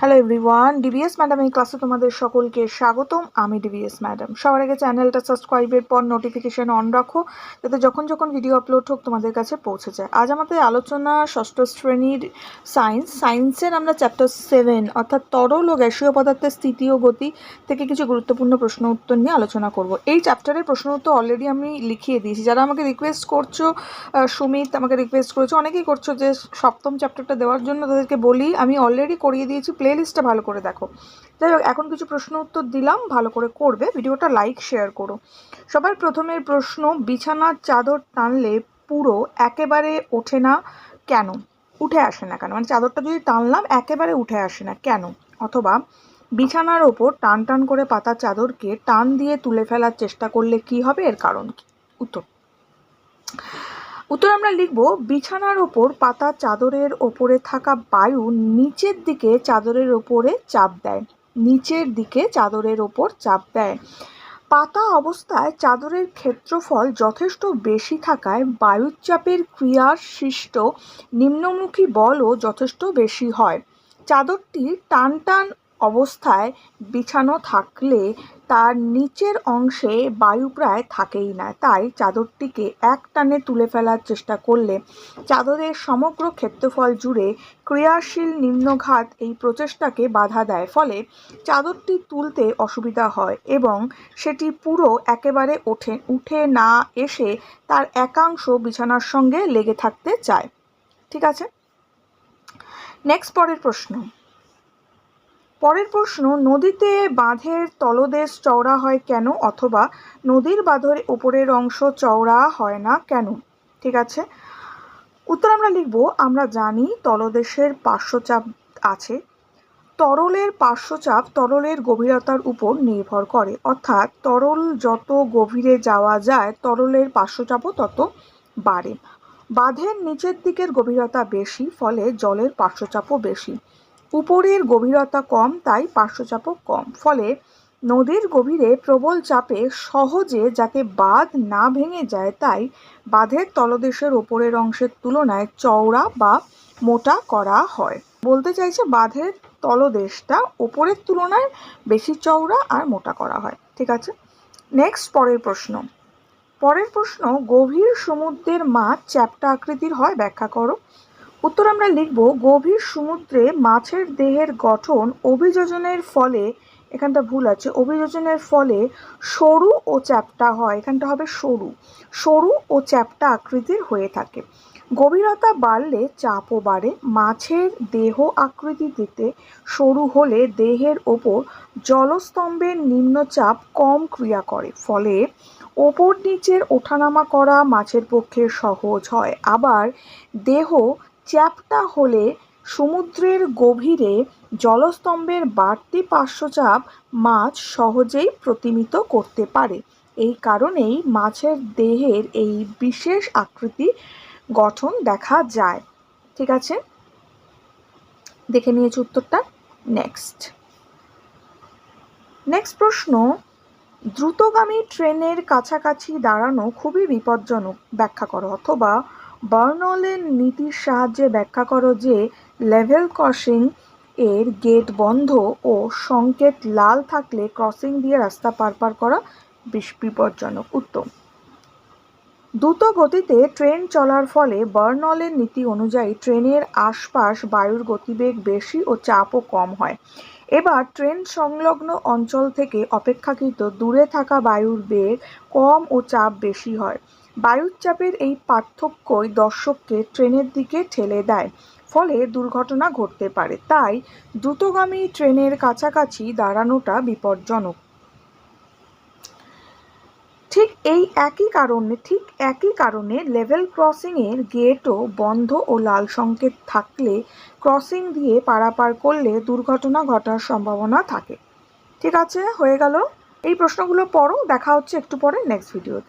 Hello everyone DVS madam এই ক্লাসে তোমাদের সকলকে স্বাগতম। আমি ডিভিএস ম্যাডাম সবার আগে চ্যানেলটা সাবস্ক্রাইবের পর নোটিফিকেশন অন রাখো, যাতে যখন যখন ভিডিও আপলোড হোক তোমাদের কাছে পৌঁছে যায়। আজ আমাদের আলোচনা ষষ্ঠ শ্রেণির সায়েন্স সায়েন্সের আমরা চ্যাপ্টার সেভেন অর্থাৎ তরল ও গ্যাসীয় পদার্থের স্থিতি ও গতি থেকে কিছু গুরুত্বপূর্ণ প্রশ্ন উত্তর নিয়ে আলোচনা করব। এই চ্যাপ্টারের প্রশ্ন উত্তর অলরেডি আমি লিখিয়ে দিয়েছি। যারা আমাকে রিকোয়েস্ট করছ সুমিত আমাকে রিকোয়েস্ট করেছ, অনেকেই করছ যে সপ্তম চ্যাপ্টারটা দেওয়ার জন্য তাদেরকে বলি, আমি অলরেডি করিয়ে দিয়েছি প্লে লিস্টটা ভালো করে দেখো। যাই হোক, এখন কিছু প্রশ্ন উত্তর দিলাম, ভালো করে করবে। ভিডিওটা লাইক শেয়ার করো। সবার প্রথমের প্রশ্ন বিছানার চাদর টানলে পুরো একেবারে ওঠে না কেন? উঠে আসে না কেন? মানে চাদরটা যদি টানলাম, একেবারে উঠে আসে না কেন? অথবা বিছানার ওপর টান টান করে পাতা চাদরকে টান দিয়ে তুলে ফেলার চেষ্টা করলে কি হবে? এর কারণ কি? উত্তর। উত্তর আমরা লিখব, বিছানার ওপর পাতা চাদরের ওপরে থাকা বায়ু নিচের দিকে চাদরের ওপরে চাপ দেয়, নিচের দিকে চাদরের ওপর চাপ দেয়। পাতা অবস্থায় চাদরের ক্ষেত্রফল যথেষ্ট বেশি থাকায় বায়ুচাপের ক্রিয়ার সৃষ্ট নিম্নমুখী বলও যথেষ্ট বেশি হয়। চাদরটি টান টান অবস্থায় বিছানো থাকলে তার নিচের অংশে বায়ু প্রায় থাকেই না। তাই চাদরটিকে এক টানে তুলে ফেলার চেষ্টা করলে চাদরের সমগ্র ক্ষেত্রফল জুড়ে ক্রিয়াশীল নিম্নঘাত এই প্রচেষ্টাকে বাধা দেয়। ফলে চাদরটি তুলতে অসুবিধা হয় এবং সেটি পুরো একেবারে ওঠে, উঠে না এসে তার একাংশ বিছানার সঙ্গে লেগে থাকতে চায়। ঠিক আছে? নেক্সট পরের প্রশ্ন। পরের প্রশ্ন, নদীতে বাঁধের তলদেশ চওড়া হয় কেন অথবা নদীর বাঁধের উপরের অংশ চওড়া হয় না কেন? ঠিক আছে? উত্তর আমরা লিখব, আমরা জানি তলদেশের পার্শ্বচাপ আছে। তরলের পার্শ্বচাপ তরলের গভীরতার উপর নির্ভর করে। অর্থাৎ তরল যত গভীরে যাওয়া যায়, তরলের পার্শ্বচাপও তত বাড়ে। বাঁধের নিচের দিকের গভীরতা বেশি, ফলে জলের পার্শ্বচাপও বেশি। উপরের গভীরতা কম, তাই পার্শ্বচাপও কম। ফলে নদীর গভীরে প্রবল চাপে সহজে যাতে বাঁধ না ভেঙে যায়, তাই বাঁধের তলদেশের ওপরের অংশের তুলনায় চওড়া বা মোটা করা হয়। বলতে চাইছে বাঁধের তলদেশটা ওপরের তুলনায় বেশি চওড়া আর মোটা করা হয়। ঠিক আছে? নেক্সট পরের প্রশ্ন। পরের প্রশ্ন, গভীর সমুদ্রের মাছ চ্যাপ্টা আকৃতির হয়, ব্যাখ্যা করো। উত্তর আমরা লিখব, গভীর সমুদ্রে মাছের দেহের গঠন অভিযোজনের ফলে, এখানটা ভুল আছে, অভিযোজনের ফলে সরু ও চ্যাপ্টা হয়, এখানটা হবে সরু। সরু ও চ্যাপ্টা আকৃতির হয়ে থাকে। গভীরতা বাড়লে চাপও বাড়ে, মাছের দেহ আকৃতিতে সরু হলে দেহের ওপর জলস্তম্ভের নিম্নচাপ কম ক্রিয়া করে, ফলে ওপর নিচের ওঠানামা করা মাছের পক্ষে সহজ হয়। আবার দেহ চ্যাপ্টা হলে সমুদ্রের গভীরে জলস্তম্ভের বাড়তি পার্শ্বচাপ মাছ সহজেই প্রতিমিত করতে পারে। এই কারণেই মাছের দেহের এই বিশেষ আকৃতি গঠন দেখা যায়। ঠিক আছে? দেখে নিয়েছি উত্তরটা। নেক্সট নেক্সট প্রশ্ন, দ্রুতগামী ট্রেনের কাছাকাছি দাঁড়ানো খুবই বিপজ্জনক। ব্যাখ্যা করো অথবা বার্নলের নীতির সাহায্যে ব্যাখ্যা করো যে লেভেল ক্রসিং এর গেট বন্ধ ও সংকেত লাল থাকলে ক্রসিং দিয়ে রাস্তা পার পার করা বেশ বিপজ্জনক। উত্তম। দ্রুত গতিতে ট্রেন চলার ফলে বার্নলের নীতি অনুযায়ী ট্রেনের আশপাশ বায়ুর গতিবেগ বেশি ও চাপও কম হয়। এবার ট্রেন সংলগ্ন অঞ্চল থেকে অপেক্ষাকৃত দূরে থাকা বায়ুর বেগ কম ও চাপ বেশি হয়। বায়ুর চাপের এই পার্থক্যই দর্শককে ট্রেনের দিকে ঠেলে দেয়, ফলে দুর্ঘটনা ঘটতে পারে। তাই দ্রুতগামী ট্রেনের কাছাকাছি দাঁড়ানোটা বিপজ্জনক। ঠিক এই একই কারণে, ঠিক একই কারণে লেভেল ক্রসিংয়ের গেটও বন্ধ ও লাল সংকেত থাকলে ক্রসিং দিয়ে পারাপার করলে দুর্ঘটনা ঘটার সম্ভাবনা থাকে। ঠিক আছে, হয়ে গেল। এই প্রশ্নগুলো পড়ো, দেখা হচ্ছে একটু পরে নেক্সট ভিডিওতে